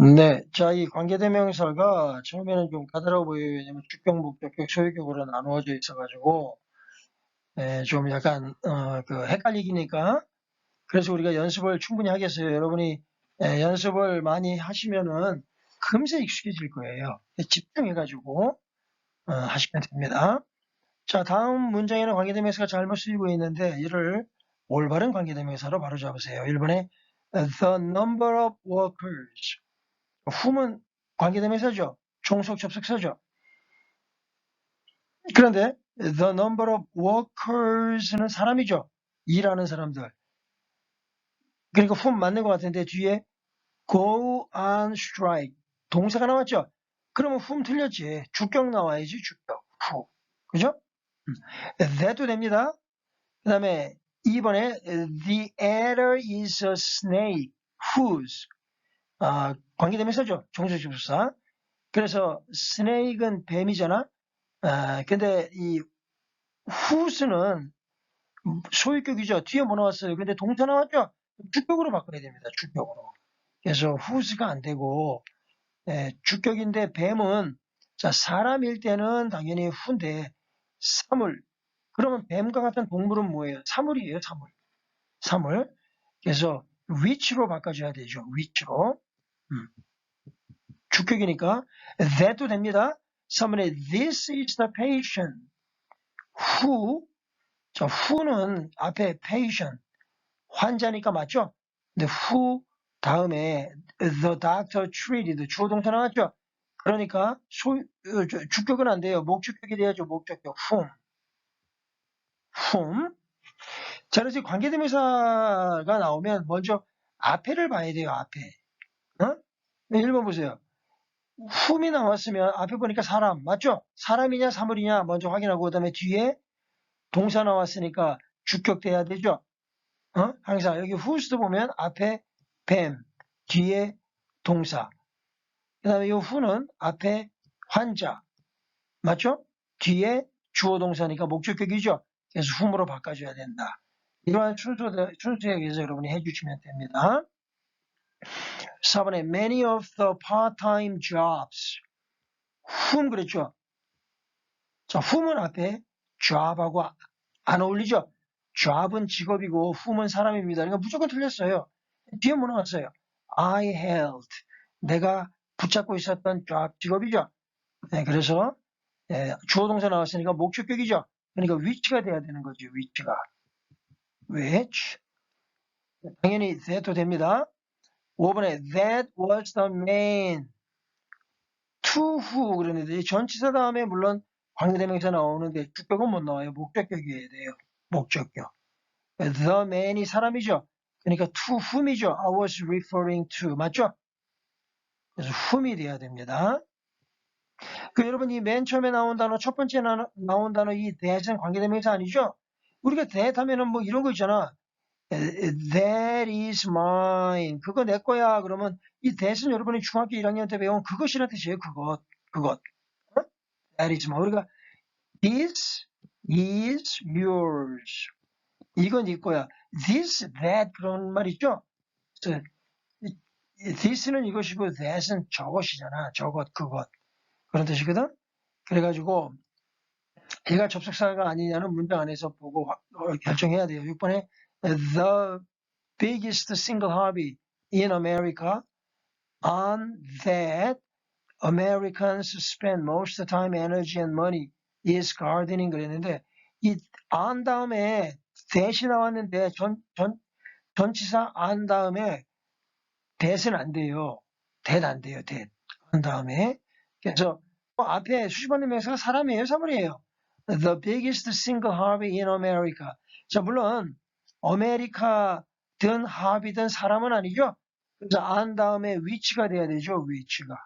네, 자, 이 관계대명사가 처음에는 좀 까다로워 보여요. 왜냐면 주격, 목 적격, 소유격으로 나누어져 있어가지고, 예, 좀 약간, 어, 그, 헷갈리기니까. 그래서 우리가 연습을 충분히 하겠어요. 여러분이 예, 연습을 많이 하시면은 금세 익숙해질 거예요. 예, 집중해가지고, 어, 하시면 됩니다. 자, 다음 문장에는 관계대명사가 잘못 쓰이고 있는데, 이를 올바른 관계대명사로 바로 잡으세요. 1번에 the number of workers. Whom은 관계대명사죠. 종속 접속사죠. 그런데 the number of workers는 사람이죠. 일하는 사람들. 그러니까 whom 맞는 것 같은데 뒤에 go on strike 동사가 나왔죠. 그러면 whom 틀렸지. 주격 나와야지 주격. who. 그죠? 음. that도 됩니다. 그 다음에 2번에 the adder is a snake whose 아, 관계대명사죠. 종속접속사. 그래서 snake은 뱀이잖아. 아, 근데 이 whose는 소유격이죠. 뒤에 뭐 나왔어요? 근데 동사 나왔죠? 주격으로 바꿔야 됩니다. 주격으로. 그래서 whose가 안 되고 예, 주격인데 뱀은 자 사람일 때는 당연히 who인데 사물 그러면 뱀과 같은 동물은 뭐예요? 사물이에요. 사물. 사물. 그래서 which로 바꿔줘야 되죠. which로. 음. 주격이니까 that도 됩니다. 3번에 this is the patient who 자 who는 앞에 patient 환자니까 맞죠? 근데 who 다음에 the doctor treated 주어 동사 나왔죠? 그러니까 소, 어, 저, 주격은 안 돼요. 목주격이 돼야죠. 목적격 whom whom 자 그래서 관계대명사가 나오면 먼저 앞에를 봐야 돼요. 앞에 어? 네, 1번 보세요. whom이 나왔으면 앞에 보니까 사람 맞죠? 사람이냐 사물이냐 먼저 확인하고 그 다음에 뒤에 동사 나왔으니까 주격돼야 되죠? 어? 항상 여기 whose도 보면 앞에 뱀, 뒤에 동사. 그 다음에 이 who는 앞에 환자. 맞죠? 뒤에 주어 동사니까 목적격이죠? 그래서 whom으로 바꿔줘야 된다. 이러한 순서, 순서에 의해서 여러분이 해주시면 됩니다. 4번에 many of the part-time jobs. whom 그랬죠? 자, whom은 앞에 job하고 안 어울리죠? job은 직업이고 whom은 사람입니다. 그러니까 무조건 틀렸어요. 뒤에 뭐 나왔어요? I held. 내가 붙잡고 있었던 job 직업이죠. 네, 그래서 예, 주어 동사 나왔으니까 목적격이죠. 그러니까 which가 돼야 되는 거죠. which가. which. 당연히 that도 됩니다. 5번에 that was the main to who 그러는데 이 전치사 다음에 물론 관계대명사 나오는데 주격은 못 나와요. 목적격이어야 돼요. 목적격. the man이 사람이죠. 그러니까 to whom이죠. I was referring to 맞죠? 그래서 whom이 돼야 됩니다. 그 여러분 이 맨 처음에 나온 단어 첫 번째 나, 나온 단어 이 that은 관계대명사 아니죠? 우리가 that 하면은 뭐 이런 거 있잖아. That is mine. 그거 내 거야. 그러면 이 that은 여러분이 중학교 1학년 때 배운 그것이라는 뜻이에요. 그것. 그것. 어? That is mine. 우리가 this is yours. 이건 네 거야. This, that 그런 말 있죠? 그래서 this는 이것이고 that은 저것이잖아. 저것, 그것. 그런 뜻이거든? 그래가지고 얘가 접속사가 아니냐는 문장 안에서 보고 화- 어, 결정해야 돼요. 6번에 the biggest single hobby in America on that Americans spend most of the time, energy and money is gardening 그랬는데 이 on 다음에 that이 나왔는데 전, 전, 전치사 on 다음에 that은 안 돼요. that 안 돼요. on 다음에 그래서 뭐 앞에 수십번 명사가 사람이에요, 사물이에요. The biggest single hobby in America. 자, 물론 아메리카든 합이든 사람은 아니죠. 그래서 on 다음에 which가 돼야 되죠. which가.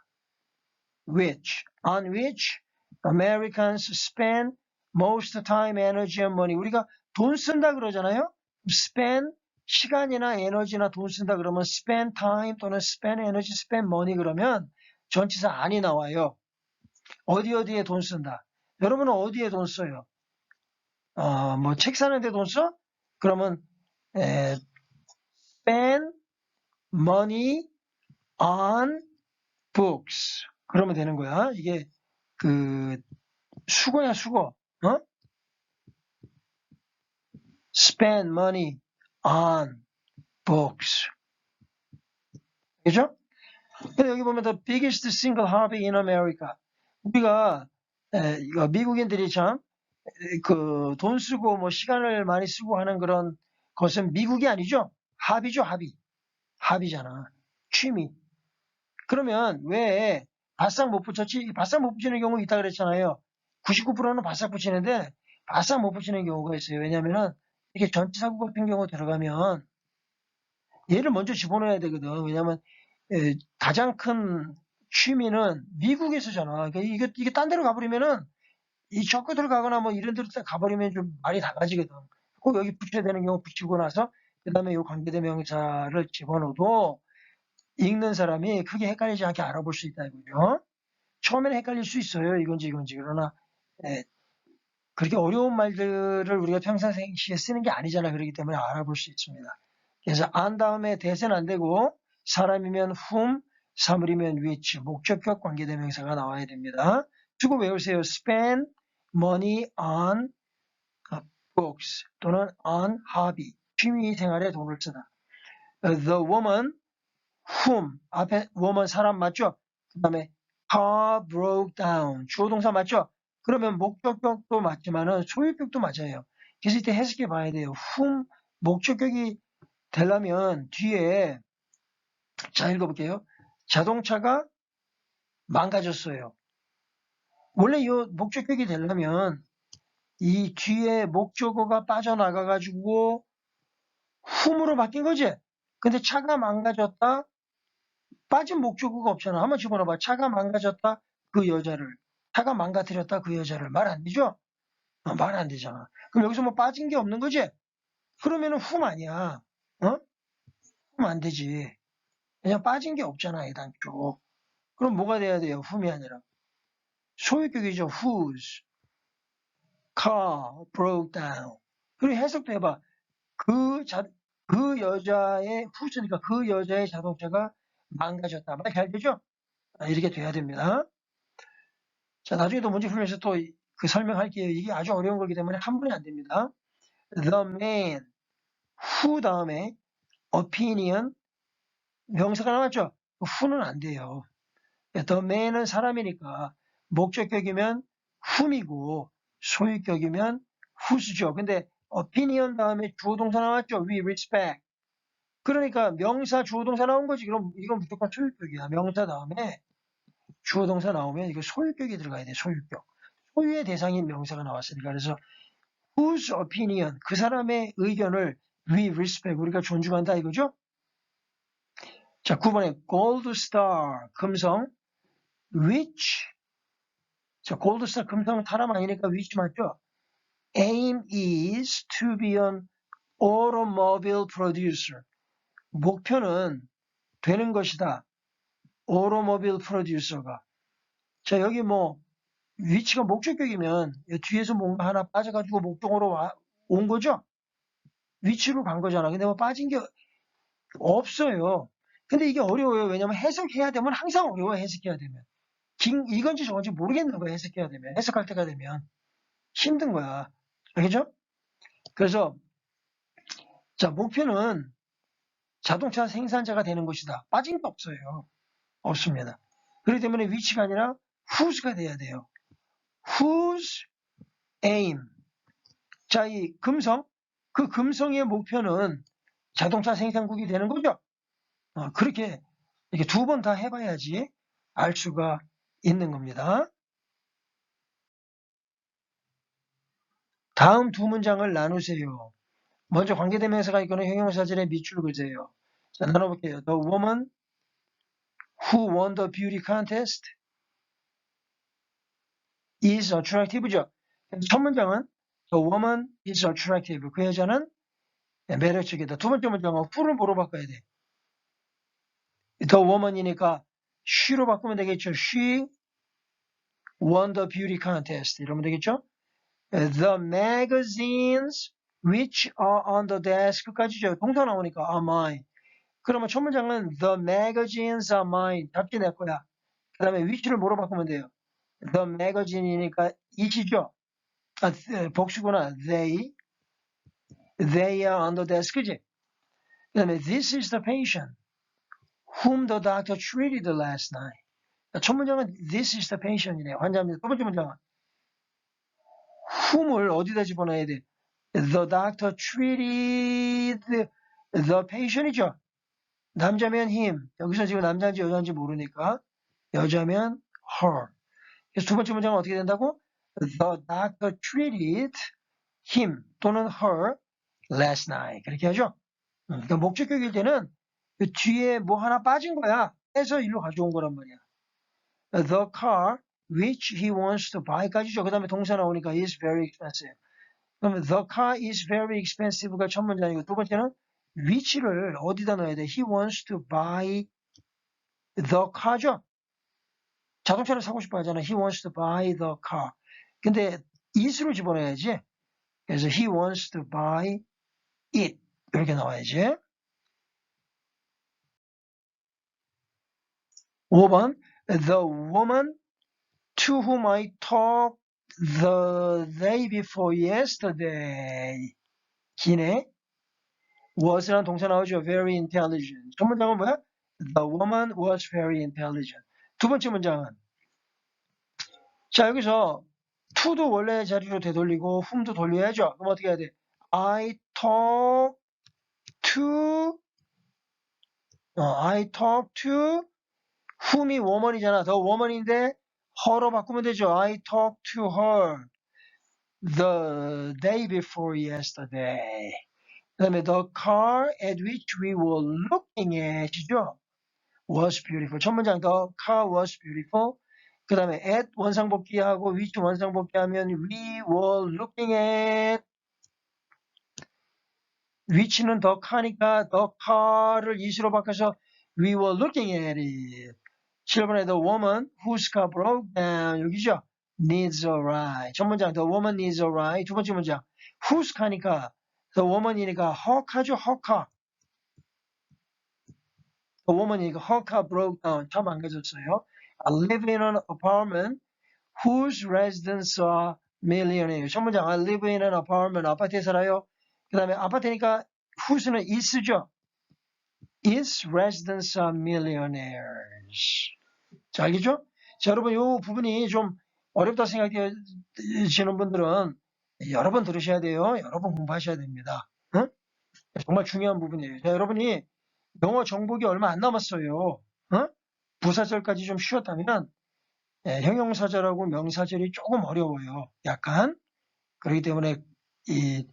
which. on which Americans spend most time, energy and money. 우리가 돈 쓴다 그러잖아요. spend 시간이나 에너지나 돈 쓴다 그러면 spend time 또는 spend energy, spend money 그러면 전치사 안이 나와요. 어디 어디에 돈 쓴다. 여러분은 어디에 돈 써요? 어, 뭐 책 사는데 돈 써? 그러면 에, spend money on books. 그러면 되는 거야. 이게 그 수거야 수거. 어? spend money on books. 그죠? 근데 여기 보면 the biggest single hobby in America. 우리가 에, 이거 미국인들이 참 그 돈 쓰고 뭐 시간을 많이 쓰고 하는 그런 것은 미국이 아니죠. 합의죠, 합의. 합의잖아. 취미. 그러면 왜 바싹 못 붙였지? 바싹 못 붙이는 경우 있다 그랬잖아요. 99%는 바싹 붙이는데 바싹 못 붙이는 경우가 있어요. 왜냐면은 이게 전치사구 같은 경우 들어가면 얘를 먼저 집어넣어야 되거든. 왜냐면 에, 가장 큰 취미는 미국에서잖아. 그러니까 이게 이게 딴 데로 가버리면은 이 적고 들어가거나 뭐 이런 데로 딱 가버리면 좀 말이 달라지거든. 꼭 여기 붙여야 되는 경우 붙이고 나서 그 다음에 이 관계대명사를 집어넣어도 읽는 사람이 크게 헷갈리지 않게 알아볼 수 있다 이거죠. 처음에는 헷갈릴 수 있어요. 이건지 이건지. 그러나 에, 그렇게 어려운 말들을 우리가 평상시에 쓰는 게 아니잖아. 그렇기 때문에 알아볼 수 있습니다. 그래서 안 다음에 대세는 안 되고 사람이면 whom, 사물이면 which, 목적격 관계대명사가 나와야 됩니다. 두고 외우세요. spend money on uh, books 또는 on hobby, 취미 생활에 돈을 쓰다. Uh, The woman whom 앞에 woman 사람 맞죠? 그 다음에 car broke down 주어 동사 맞죠? 그러면 목적격도 맞지만은 소유격도 맞아요. 그래서 이때 해석해 봐야 돼요. whom 목적격이 되려면 뒤에 자 읽어볼게요. 자동차가 망가졌어요. 원래 이 목적격이 되려면 이 뒤에 목적어가 빠져나가가지고 whom으로 바뀐 거지. 근데 차가 망가졌다. 빠진 목적어가 없잖아. 한번 집어넣어봐. 차가 망가졌다. 그 여자를. 차가 망가뜨렸다. 그 여자를. 말 안 되죠? 어, 말안 되잖아. 그럼 여기서 뭐 빠진 게 없는 거지? 그러면은 whom 아니야. 어? whom 안 되지. 그냥 빠진 게 없잖아. 해당 쪽. 그럼 뭐가 돼야 돼요? whom이 아니라. 소유격이죠. whose car broke down. 그리고 해석도 해봐. 그 자, 그 여자의 whose니까 그 여자의 자동차가 망가졌다. 말 잘 되죠? 아, 이렇게 돼야 됩니다. 자, 나중에 또 문제 풀면서 또 그 설명할게요. 이게 아주 어려운 거기 때문에 한 번에 안 됩니다. The man who 다음에 opinion 명사가 나왔죠? who는 안 돼요. The man은 사람이니까 목적격이면 whom이고 소유격이면 whose죠. 근데 opinion 다음에 주어 동사 나왔죠? We respect. 그러니까 명사 주어 동사 나온 거지. 그럼 이건 무조건 소유격이야. 명사 다음에 주어 동사 나오면 이거 소유격이 들어가야 돼. 소유격. 소유의 대상인 명사가 나왔으니까 그래서 whose opinion 그 사람의 의견을 we respect 우리가 존중한다 이거죠? 자, 9번에 gold star 금성 which 자, gold star 금성 사람 아니니까 which 맞죠? aim is to be an automobile producer 목표는 되는 것이다. automobile producer가 자, 여기 뭐 위치가 목적격이면 뒤에서 뭔가 하나 빠져가지고 목적으로 와, 온 거죠? 위치로 간 거잖아. 근데 뭐 빠진 게 없어요. 근데 이게 어려워요. 왜냐면 해석해야 되면 항상 어려워요. 해석해야 되면. 긴, 이건지 저건지 모르겠는 거야. 해석해야 되면. 해석할 때가 되면. 힘든 거야. 알겠죠? 그래서, 자, 목표는 자동차 생산자가 되는 것이다. 빠진 게 없어요. 없습니다. 그렇기 때문에 위치가 아니라 whose가 돼야 돼요. whose aim. 자, 이 금성, 그 금성의 목표는 자동차 생산국이 되는 거죠. 어, 그렇게 이렇게 두 번 다 해봐야지 알 수가 있는 겁니다. 다음 두 문장을 나누세요. 먼저 관계대명사가 있거나 형용사절의 밑줄 그세요. 자, 나눠볼게요. The woman who won the beauty contest is attractive죠. 첫 문장은 The woman is attractive. 그 여자는 매력적이다. 두 번째 문장은 who를 뭐로 바꿔야 돼? The woman이니까 she로 바꾸면 되겠죠. She won the beauty contest. 이러면 되겠죠. The magazines which are on the desk까지죠. 동사 나오니까 are mine. 그러면 첫 문장은 The magazines are mine. 답지 내 거야. 그 다음에 which를 뭐로 바꾸면 돼요? The magazine이니까 it이죠. 아, 복수구나. They. They are on the desk. 그지? 그 다음에 this is the patient whom the doctor treated last night. 첫 문장은 this is the patient이네요. 환자입니다. 두 번째 문장은 whom을 어디다 집어넣어야 돼? The doctor treated the patient이죠. 남자면 him. 여기서 지금 남자인지 여자인지 모르니까 여자면 her. 그래서 두 번째 문장은 어떻게 된다고? The doctor treated him 또는 her last night. 그렇게 하죠. 음, 그러니까 목적격일 때는 그 뒤에 뭐 하나 빠진 거야. 해서 일로 가져온 거란 말이야. The car which he wants to buy까지죠. 그 다음에 동사 나오니까 is very expensive. 그러면 the car is very expensive가 첫 문장이고 두 번째는 which를 어디다 넣어야 돼? He wants to buy the car죠. 자동차를 사고 싶어 하잖아. He wants to buy the car. 근데 it으로 집어넣어야지. 그래서 he wants to buy it. 이렇게 나와야지. 5번 The woman to whom I talked the day before yesterday. 기네. was라는 동사 나오죠. very intelligent. 첫 문장은 뭐야? The woman was very intelligent. 두 번째 문장은 자 여기서 to도 원래 자리로 되돌리고 whom도 돌려야죠. 그럼 어떻게 해야 돼? I talk to 어, I talk to whom이 woman이잖아. the woman인데 her로 바꾸면 되죠. I talk to her the day before yesterday. 그 다음에 the car at which we were looking at이죠. was beautiful. 첫 문장 the car was beautiful. 그 다음에 at 원상복귀하고 which 원상복귀하면 we were looking at which는 the car니까 the car를 is로 바꿔서 we were looking at it. 7번에 the woman whose car broke down 여기죠. needs a ride. 첫 문장 the woman needs a ride. 두 번째 문장 whose car니까 the woman이니까 her car죠. her car. the woman이니까 her car broke down. 차 망가졌어요. I live in an apartment whose residents are millionaires. 첫 문장 I live in an apartment. 아파트에 살아요. 그 다음에 아파트니까 whose는 is죠. Its residents are millionaires. 자, 알겠죠? 자, 여러분, 이 부분이 좀 어렵다 생각되시는 분들은 여러 번 들으셔야 돼요. 여러 번 공부하셔야 됩니다. 응? 정말 중요한 부분이에요. 자, 여러분이 영어 정복이 얼마 안 남았어요. 응? 부사절까지 좀 쉬었다면 예, 형용사절하고 명사절이 조금 어려워요. 약간. 그렇기 때문에 이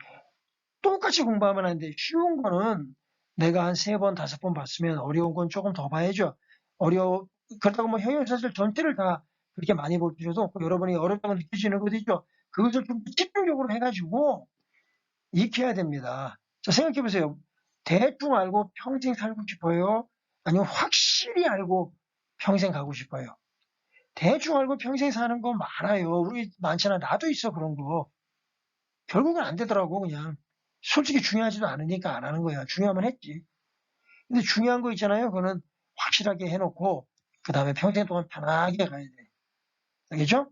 똑같이 공부하면 안 돼. 쉬운 거는 내가 한 세 번, 다섯 번 봤으면 어려운 건 조금 더 봐야죠. 어려워, 그렇다고 뭐 형용사절 전체를 다 그렇게 많이 볼 필요도 없고 여러분이 어렵다고 느끼시는 것도 있죠. 그것을 좀 집중적으로 해가지고 익혀야 됩니다. 자, 생각해 보세요. 대충 알고 평생 살고 싶어요? 아니면 확실히 알고 평생 가고 싶어요? 대충 알고 평생 사는 거 많아요. 우리 많잖아. 나도 있어, 그런 거. 결국은 안 되더라고, 그냥. 솔직히 중요하지도 않으니까 안 하는 거야. 중요하면 했지. 근데 중요한 거 있잖아요. 그거는 확실하게 해놓고 그 다음에 평생 동안 편하게 가야 돼. 알겠죠?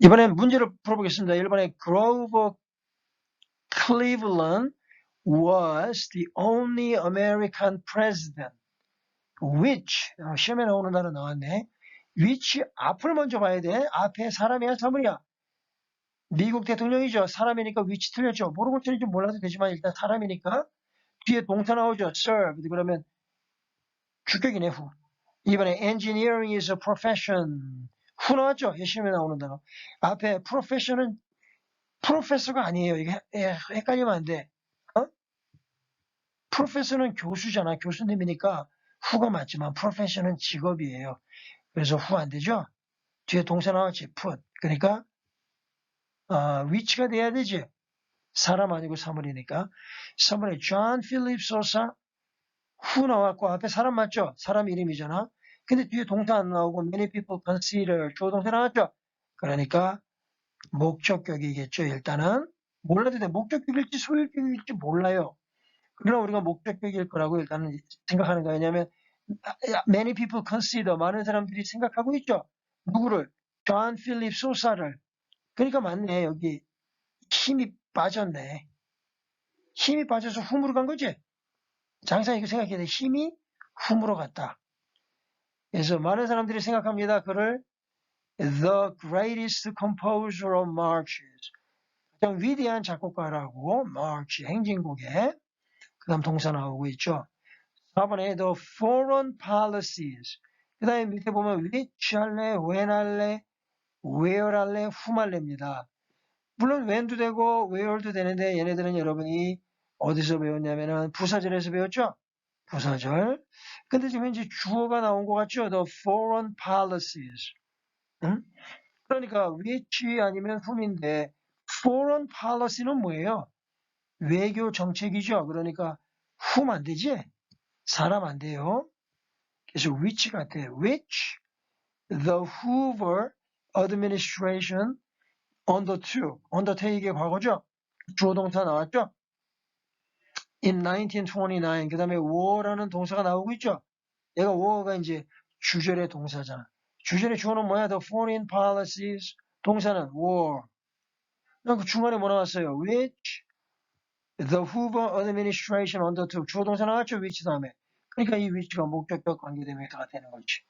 이번엔 문제를 풀어보겠습니다. 1번에 Grover Cleveland was the only American president which 어, 시험에 나오는 단어 나왔네. which 앞을 먼저 봐야 돼. 앞에 사람이야 사물이야. 미국 대통령이죠. 사람이니까 위치 틀렸죠. 모르고 틀린지 몰라도 되지만 일단 사람이니까 뒤에 동사 나오죠. served 그러면 주격이네 후. 이번에 engineering is a profession 후 나왔죠. 시험에 나오는 단어. 앞에 profession은 프로페서가 아니에요. 이게 예, 헷갈리면 안 돼. 어? 프로페서는 교수잖아. 교수님이니까 후가 맞지만 프로페셔는 직업이에요. 그래서 후 안 되죠? 뒤에 동사 나왔지. put. 그러니까 어, 위치가 돼야 되지. 사람 아니고 사물이니까. 3번에 John Philip Sosa 후 나왔고 앞에 사람 맞죠? 사람 이름이잖아. 근데 뒤에 동사 안 나오고 many people consider 조동사 나왔죠? 그러니까 목적격이겠죠. 일단은 몰라도 돼. 목적격일지 소유격일지 몰라요. 그러나 우리가 목적격일 거라고 일단은 생각하는 거예요. 왜냐하면 many people consider 많은 사람들이 생각하고 있죠. 누구를? 존 필립 소사를. 그러니까 맞네 여기 힘이 빠졌네. 힘이 빠져서 훔으로 간 거지. 장사 이거 생각해야 돼. 힘이 훔으로 갔다. 그래서 많은 사람들이 생각합니다. 그를 the greatest composer of marches. 가장 위대한 작곡가라고 march 행진곡에 그 다음 동사 나오고 있죠. 4번에 the foreign policies. 그 다음에 밑에 보면 which 할래, when 할래, whom 할래입니다. 물론 when도 되고 where도 되는데 얘네들은 여러분이 어디서 배웠냐면은 부사절에서 배웠죠? 부사절. 근데 지금 현재 주어가 나온 것 같죠? The foreign policies. 응? 그러니까 which 아니면 whom인데 foreign policy는 뭐예요? 외교 정책이죠. 그러니까 whom 안 되지? 사람 안 돼요. 그래서 which 같아요. which the Hoover administration undertook. undertake의 과거죠. 주어 동사 나왔죠. in 1929. 그 다음에 war라는 동사가 나오고 있죠. 얘가 war가 이제 주절의 동사잖아. 주절의 주어는 뭐야? The foreign policies. 동사는 war. 그 중간에 뭐 나왔어요? which the Hoover administration undertook. 주어 동사 나왔죠? which 다음에. 그러니까 이 which가 목적격 관계대명사가 되는 거지.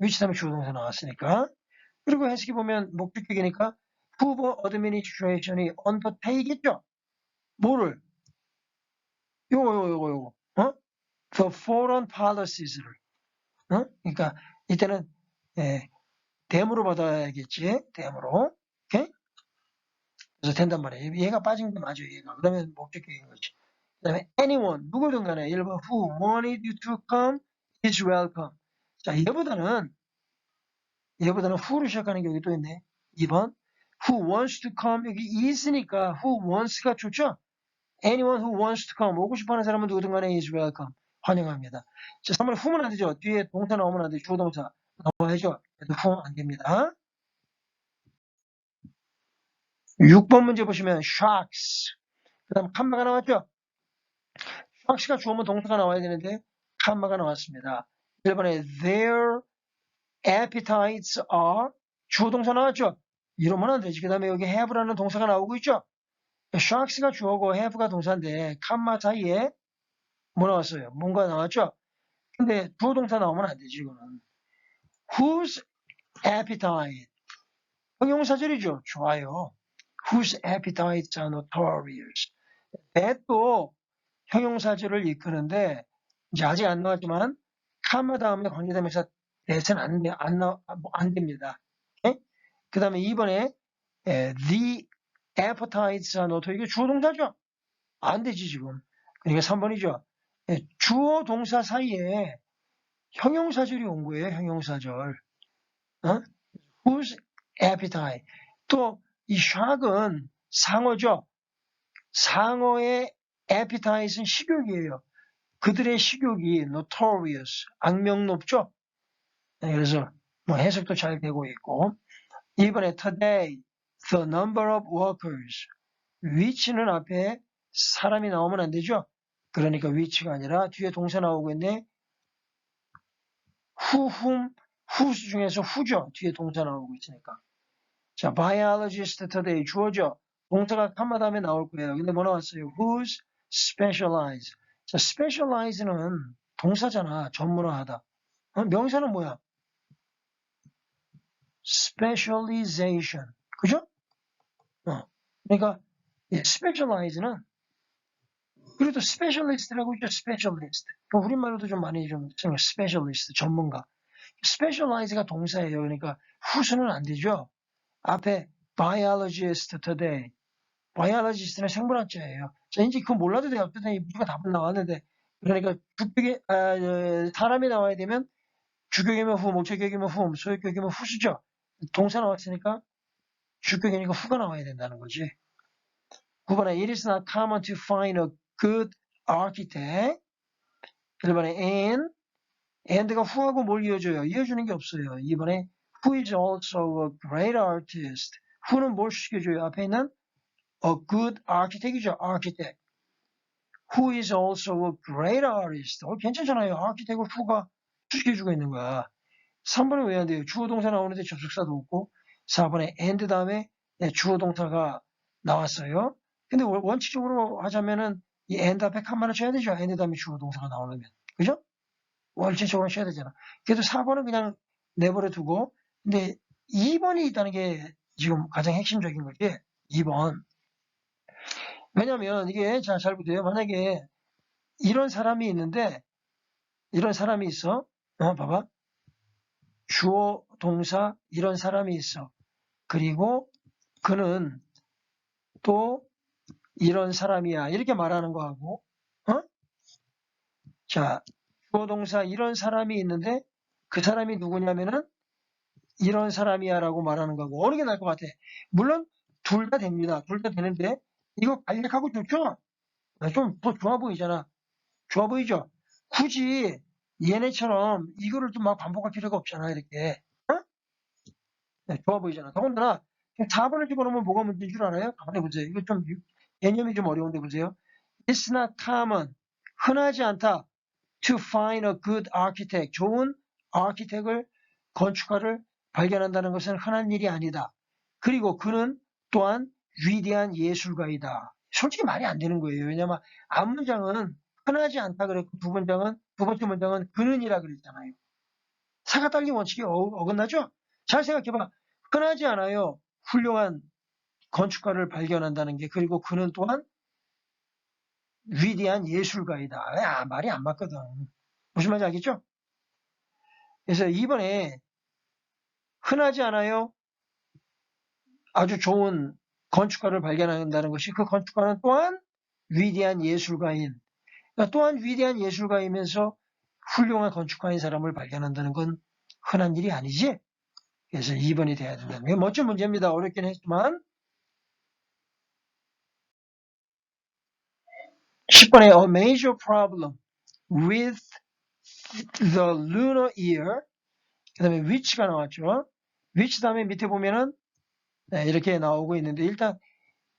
which 다음에 주어 동사 나왔으니까. 그리고 해석해 보면 목적격이니까 Hoover administration이 undertake겠죠? 뭐를? 요거 요거 요거 요거. 어? The foreign policies,를. 어? 그러니까 이때는 예, 대무로 받아야겠지. 오케이? 그래서 된단 말이에요. 얘가 빠진 게 맞아요. 얘가. 그러면 목적격인 거지. 그 다음에 anyone 누구든 간에 1번 who wanted you to come is welcome. 자 얘보다는 얘보다는 who로 시작하는 게 여기 또 있네. 2번 who wants to come 여기 is니까 who wants가 좋죠. anyone who wants to come 오고 싶어하는 사람은 누구든 간에 is welcome. 환영합니다. 자 3번에 who면 안 되죠. 뒤에 동사 나오면 안 돼. 주어 동사 나와야죠. 그래도 who 안 됩니다. 6번 문제 보시면 shocks 그 다음 칸마가 나왔죠. shocks가 주어면 동사가 나와야 되는데 칸마가 나왔습니다. 1번에 their appetites are 주어 동사 나왔죠. 이러면 안 되지. 그 다음에 여기 have라는 동사가 나오고 있죠. shocks가 주어고 have가 동사인데 칸마 사이에 뭐 나왔어요? 뭔가 나왔죠. 근데 주어 동사 나오면 안 되지 이거는. whose appetite 형용사절이죠. 좋아요. whose appetites are notorious. that도 형용사절을 이끄는데 이제 아직 안 나왔지만 카마 다음에 관계대명사 that은 안, 돼- 안, 나, 뭐안 됩니다. 그 다음에 2번에 the appetites are notorious 이게 주어 동사죠. 안 되지 지금. 그러니까 3번이죠. 주어 동사 사이에 형용사절이 온 거예요. 형용사절. 어? whose appetite. 또 이 샥은 상어죠. 상어의 appetite은 식욕이에요. 그들의 식욕이 notorious, 악명 높죠. 네, 그래서 뭐 해석도 잘 되고 있고 이번에 today the number of workers which는 앞에 사람이 나오면 안 되죠. 그러니까 which가 아니라 뒤에 동사 나오고 있네. who, whom, whose 중에서 who죠. 뒤에 동사 나오고 있으니까. 자, biologist today 주어죠. 동사가 칸마 다음에 나올 거예요. 근데 뭐 나왔어요? whose specialize. 자, specialize는 동사잖아. 전문화하다. 어? 명사는 뭐야? Specialization. 그죠? 어. 그러니까 이 specialize는 그래도 specialist라고 있죠. specialist. 그 우리말로도 좀 많이 좀 쓰는 specialist 전문가. specialize가 동사예요. 그러니까 후수는 안 되죠. 앞에 biologist today. biologist는 생물학자예요. 자, 이제 그거 몰라도 돼요. 어쨌든 우리가 답은 나왔는데. 그러니까 주격이, 아, 어, 사람이 나와야 되면 주격이면 후, 목적격이면 후, 소유격이면 후수죠. 동사 나왔으니까 주격이니까 후가 나와야 된다는 거지. 9번에 it is not common to find a good architect. 1번에 and, and가 후하고 뭘 이어줘요? 이어주는 게 없어요. 2번에 who is also a great artist. who는 뭘 시켜줘요? 앞에 있는 a good architect이죠. architect. who is also a great artist. 어, 괜찮잖아요. architect을 who가 수식해주고 있는 거야. 3번은 왜 안 돼요? 주어 동사 나오는데 접속사도 없고 4번에 and 다음에 네, 주어 동사가 나왔어요. 근데 원- 원칙적으로 하자면은 이 and 앞에 칸만을 쳐야 되죠. and 다음에 주어 동사가 나오려면. 그죠? 원칙적으로 쳐야 되잖아. 그래도 4번은 그냥 내버려 두고 근데 2번이 있다는 게 지금 가장 핵심적인 거지. 2번. 왜냐면 이게 자, 잘 보세요. 만약에 이런 사람이 있는데 이런 사람이 있어. 어, 봐봐. 주어, 동사, 이런 사람이 있어. 그리고 그는 또 이런 사람이야. 이렇게 말하는 거하고, 어? 자, 주어, 동사, 이런 사람이 있는데 그 사람이 누구냐면은 이런 사람이야 라고 말하는 거고, 어느 게 나을 것 같아? 물론 둘 다 됩니다. 둘 다 되는데 이거 간략하고 좋죠? 좀 더 좋아 보이잖아. 좋아 보이죠? 굳이 얘네처럼 이거를 좀막 반복할 필요가 없잖아, 이렇게. 어? 네, 좋아 보이잖아. 더군다나 4번을 집어넣으면 뭐가 문제인 줄 알아요? 가만히 보세요. 이거 좀 유- 개념이 좀 어려운데 보세요. It's not common. 흔하지 않다. To find a good architect. 좋은 architect을 건축가를 발견한다는 것은 흔한 일이 아니다. 그리고 그는 또한 위대한 예술가이다. 솔직히 말이 안 되는 거예요. 왜냐면 앞 문장은 흔하지 않다 그랬고 두 문장은 두 번째 문장은 그는이라 그랬잖아요. 사가 딸린 원칙이 어, 어긋나죠? 잘 생각해봐. 흔하지 않아요. 훌륭한 건축가를 발견한다는 게 그리고 그는 또한 위대한 예술가이다. 야, 말이 안 맞거든. 무슨 말인지 알겠죠? 그래서 이번에 흔하지 않아요. 아주 좋은 건축가를 발견한다는 것이 그 건축가는 또한 위대한 예술가인 또한 위대한 예술가이면서 훌륭한 건축가인 사람을 발견한다는 건 흔한 일이 아니지. 그래서 2번이 돼야 된다는 게 멋진 문제입니다. 어렵긴 했지만 10번에 a major problem with the lunar year 그 다음에 which가 나왔죠. which 다음에 밑에 보면은 네, 이렇게 나오고 있는데 일단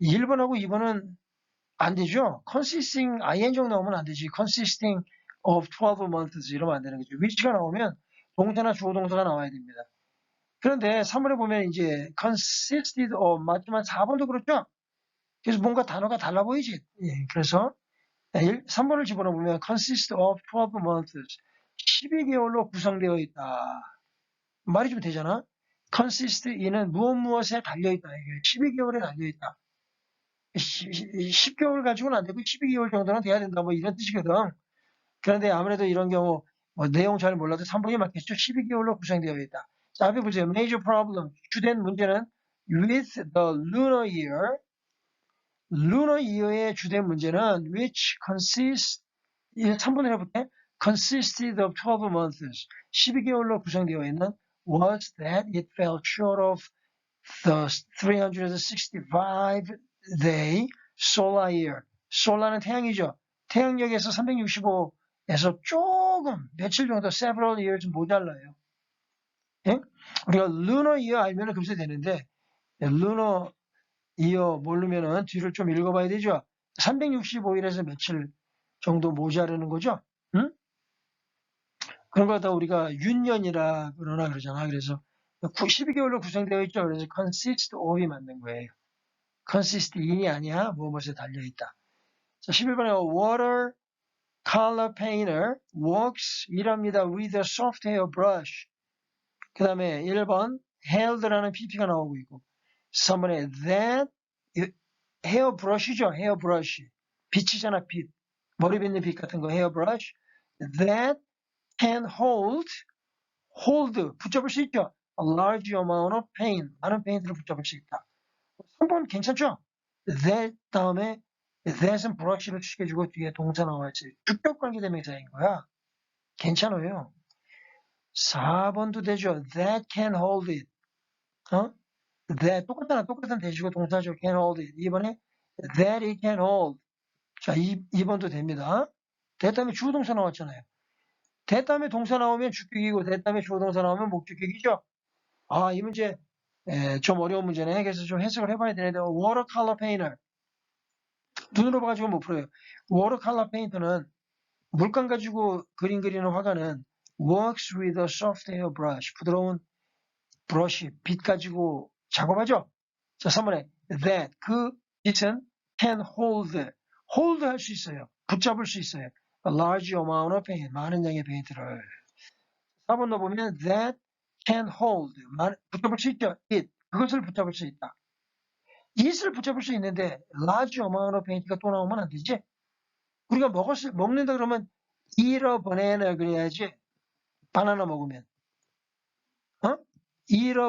1번하고 2번은 안 되죠. consisting ing 나오면 안 되지. consisting of 12 months 이러면 안 되는 거죠. which가 나오면 동사나 주어 동사가 나와야 됩니다. 그런데 3번에 보면 이제 consisted of 맞지만 4번도 그렇죠. 그래서 뭔가 단어가 달라 보이지. 예, 그래서 3번을 집어넣으면 consist of 12 months 12개월로 구성되어 있다. 말이 좀 되잖아. consist in은 무엇 무엇에 달려있다. 이게 12개월에 달려있다. 10, 개월 가지고는 안 되고 12개월 정도는 돼야 된다. 뭐 이런 뜻이거든. 그런데 아무래도 이런 경우 뭐 내용 잘 몰라도 3번이 맞겠죠. 12개월로 구성되어 있다. 자, 앞에 보세요. major problem. 주된 문제는 with the lunar year. lunar year의 주된 문제는 which consists 3번을 해볼게. consisted of 12 months. 12개월로 구성되어 있는 was that it fell short of the 365 day solar year. solar는 태양이죠. 태양력에서 365에서 조금 며칠 정도 several years 모자라요. 예? 우리가 lunar year 알면 금세 되는데 lunar year 모르면은 뒤를 좀 읽어봐야 되죠. 365일에서 며칠 정도 모자르는 거죠. 응? 그런 거다 우리가 윤년이라 그러나 그러잖아. 그래서 12개월로 구성되어 있죠. 그래서 consist of이 맞는 거예요. Consist in이 아니야. 무엇에 달려있다. 자, 11번에 water color painter works 일합니다. with a soft hair brush. 그 다음에 1번 held라는 pp가 나오고 있고 3번에 that 헤어 브러쉬죠. 헤어 브러쉬. 빛이잖아. 빛. 머리 빗는 빛 같은 거 헤어 브러쉬. that can hold hold 붙잡을 수 있죠. a large amount of paint 많은 페인트를 붙잡을 수 있다. 3번 괜찮죠? that 다음에 that은 브러쉬를 추격해주고 뒤에 동사 나와야지. 주격 관계 대명사인 거야. 괜찮아요. 4번도 되죠. that can hold it. 어? that 똑같잖아. 똑같은 대시고 동사죠. can hold it. 이번에 that it can hold. 자, 2, 2번도 됩니다. that 다음에 주어동사 나왔잖아요. that 다음에 동사 나오면 주격이고 that 다음에 주어동사 나오면 목주격이죠. 아, 이 문제 에, 좀 어려운 문제네. 그래서 좀 해석을 해봐야 되는데 watercolor painter 눈으로 봐가지고 못 풀어요. watercolor painter는 물감 가지고 그림 그리는 화가는 works with a soft hair brush. 부드러운 브러쉬, 빗 가지고 작업하죠? 자, 3번에 that, 그 빗은 can hold, hold 할 수 있어요. 붙잡을 수 있어요. a large amount of paint, 많은 양의 페인트를. 4번도 보면 that can hold, 붙잡을 수 있죠. it, 그것을 붙잡을 수 있다. it을 붙잡을 수 있는데 large amount of paint가 또 나오면 안 되지. 우리가 먹었을, 먹는다 그러면 banana 그래야지. 바나나 먹으면. 어?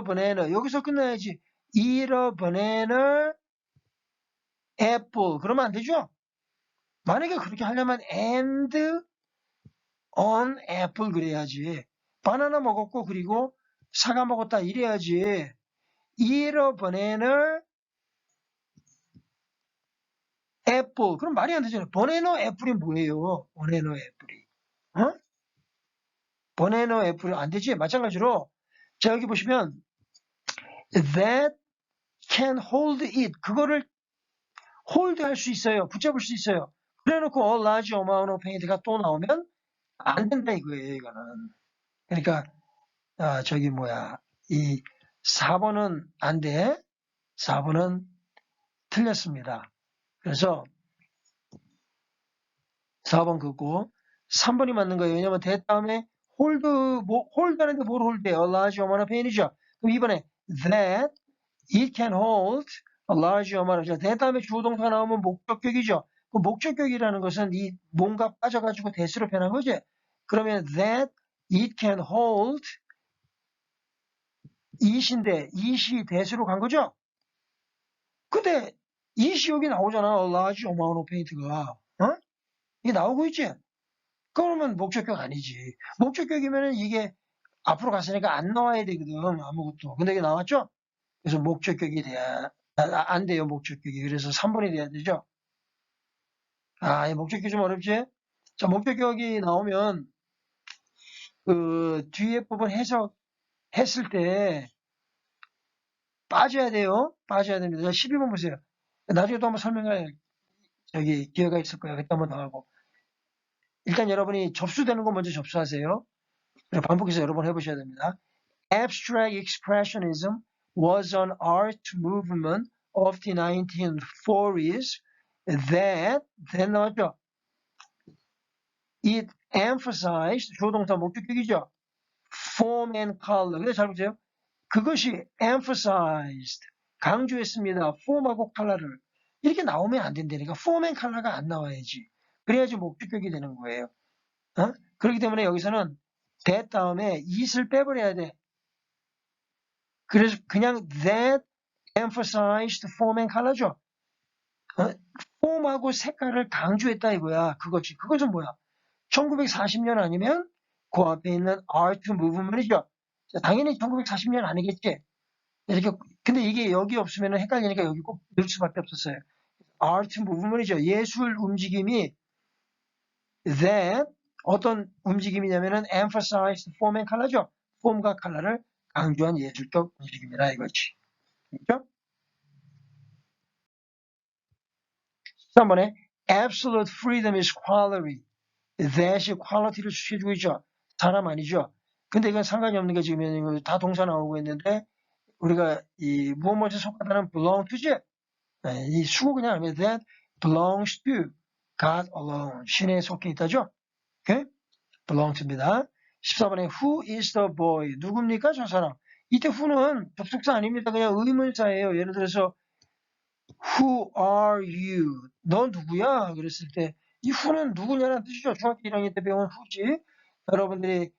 banana. 여기서 끝나야지. banana apple. 그러면 안 되죠? 만약에 그렇게 하려면 and on apple 그래야지. 바나나 먹었고 그리고 사과 먹었다 이래야지. banana apple. 그럼 말이 안 되잖아요. 버네너 애플이 뭐예요? 버네너 애플이. 어? 버네너 애플이 안 되지? 마찬가지로 자 여기 보시면 that can hold it. 그거를 hold 할 수 있어요. 붙잡을 수 있어요. 그래 놓고 a large amount of paint가 또 나오면 안 된다 이거예요. 이거는. 그러니까 아, 저기 뭐야 이 4번은 안 돼. 4번은 틀렸습니다. 그래서 4번 긋고 3번이 맞는 거예요. 왜냐면 대 다음에 hold, 뭐, hold 하는데 뭘 hold 해요? A large amount of paint이죠. 그럼 이번에 that it can hold a large amount of 대 다음에 주어동사가 나오면 목적격이죠. 그 목적격이라는 것은 이 뭔가 빠져가지고 대수로 변한 거지. 그러면 that it can hold it인데 it이 대수로 간 거죠. 근데 it이 여기 나오잖아. Large amount of paint가. 어? 이게 나오고 있지? 그러면 목적격 아니지. 목적격이면은 이게 앞으로 갔으니까 안 나와야 되거든. 아무것도. 근데 이게 나왔죠? 그래서 목적격이 돼야, 아, 안 돼요. 목적격이. 그래서 3번이 돼야 되죠? 아, 이 목적격 좀 어렵지? 자, 목적격이 나오면, 그, 뒤에 부분 해석 했을 때, 빠져야 돼요. 빠져야 됩니다. 12번 보세요. 나중에 또 한번 설명할, 저기, 기회가 있을 거예요. 그때 한번 더 하고. 일단 여러분이 접수되는 거 먼저 접수하세요. 반복해서 여러 번 해보셔야 됩니다. Abstract Expressionism was an art movement of the 1940s that, that 나왔죠? It emphasized, 조동사 목적격이죠? Form and color. 근데 잘 보세요. 그것이 emphasized, 강조했습니다. form하고 color를. 이렇게 나오면 안 된다니까. form and color가 안 나와야지. 그래야지 목적격이 되는 거예요. 어? 그렇기 때문에 여기서는 that 다음에 it을 빼버려야 돼. 그래서 그냥 that emphasized form and color죠. 어? 폼하고 색깔을 강조했다 이거야. 그거지. 그것은 뭐야? 1940년 아니면 그 앞에 있는 art movement이죠. 당연히 1940년 아니겠지. 이렇게 근데 이게 여기 없으면 헷갈리니까 여기 꼭 넣을 수밖에 없었어요. art movement이죠. 예술 움직임이 that 어떤 움직임이냐면은 emphasized form and color죠. 폼과 컬러를 강조한 예술적 움직임이라 이거지. 그렇죠? 3번에 absolute freedom is quality. that이 quality를 추해주고 있죠. 사람 아니죠. 근데 이건 상관이 없는 게 지금 다 동사 나오고 있는데 우리가 이 무엇 무엇에 속하다는 belong to지. 네, 이 수고 그냥 하면 that belongs to God alone. 신에 속해 있다죠. 오케이? belong to입니다. 14번에 who is the boy? 누굽니까 저 사람? 이때 who는 접속사 아닙니다. 그냥 의문사예요. 예를 들어서 who are you? 너 누구야? 그랬을 때 이 who는 누구냐는 뜻이죠. 중학교 1학년 때 배운 who지. 여러분들이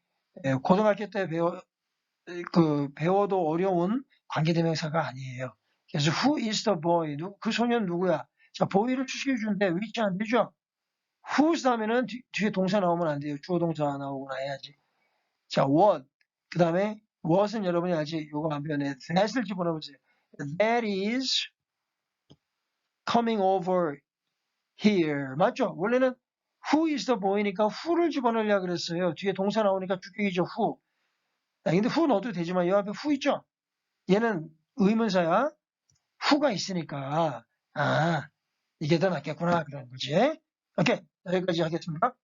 고등학교 때 배워 그 배워도 어려운 관계대명사가 아니에요. 그래서 who is the boy? 그 소년 누구야? 자, boy를 추측해 주는데 위치 안 되죠? whose 다음에는 뒤, 뒤에 동사 나오면 안 돼요. 주어 동사 나오거나 해야지. 자, what. 그 다음에 what은 여러분이 알지? 요거 안 배웠네. that을 집어넣어보세요. That is coming over here. 맞죠? 원래는 who is the boy니까 who를 집어넣으려 그랬어요. 뒤에 동사 나오니까 주격이죠. who. 아, 근데 who 넣어도 되지만 이 앞에 who 있죠? 얘는 의문사야. who가 있으니까 아 이게 더 낫겠구나 그런 거지. 오케이 여기까지 하겠습니다.